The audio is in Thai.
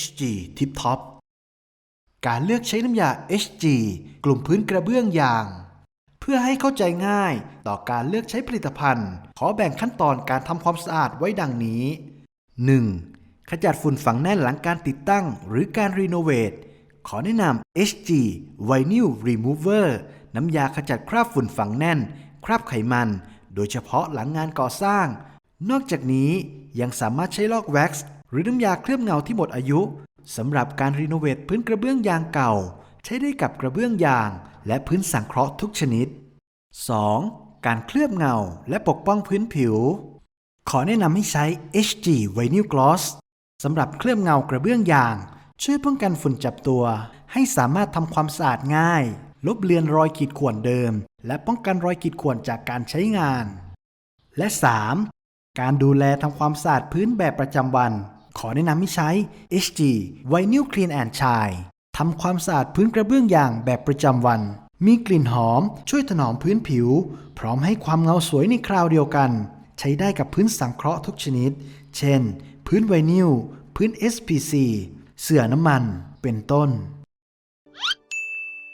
HG Tip Top การเลือกใช้น้ำยา HG กลุ่มพื้นกระเบื้องยาง เพื่อให้เข้าใจง่ายต่อการเลือกใช้ผลิตภัณฑ์ ขอแบ่งขั้นตอนการทำความสะอาดไว้ดังนี้ 1. ขจัดฝุ่นฝังแน่นหลังการติดตั้งหรือการรีโนเวท ขอแนะนำ HG Vinyl Remover น้ำยาขจัดคราบฝุ่นฝังแน่น คราบไขมัน โดยเฉพาะหลังงานก่อสร้าง นอกจากนี้ยังสามารถใช้ลอกแว็กซ์ หรือน้ำยาเคลือบเงาที่หมดอายุสำหรับการรีโนเวทพื้นกระเบื้องยางเก่า ใช้ได้กับกระเบื้องยาง และพื้นสังเคราะห์ทุกชนิด 2. การเคลือบเงาและปกป้องพื้นผิว ขอแนะนำให้ใช้ HG Vinyl Gloss สำหรับเคลือบเงากระเบื้องยาง ช่วยป้องกันฝุ่นจับตัว ให้สามารถทำความสะอาดง่าย ลบเลือนรอยขีดข่วนเดิม และป้องกันรอยขีดข่วนจากการใช้งาน และ 3. การดูแลทำความสะอาดพื้นแบบประจำวัน อแนะนำให้ใช้ HG Vinyl Clean and Shine ทำความสะอาดพื้นกระเบื้องยางแบบประจำวัน มีกลิ่นหอม ช่วยถนอมพื้นผิว พร้อมให้ความเงาสวยในคราวเดียวกัน ใช้ได้กับพื้นสังเคราะห์ทุกชนิด เช่น พื้นไวนิล พื้น SPC เสื่อน้ำมัน เป็นต้น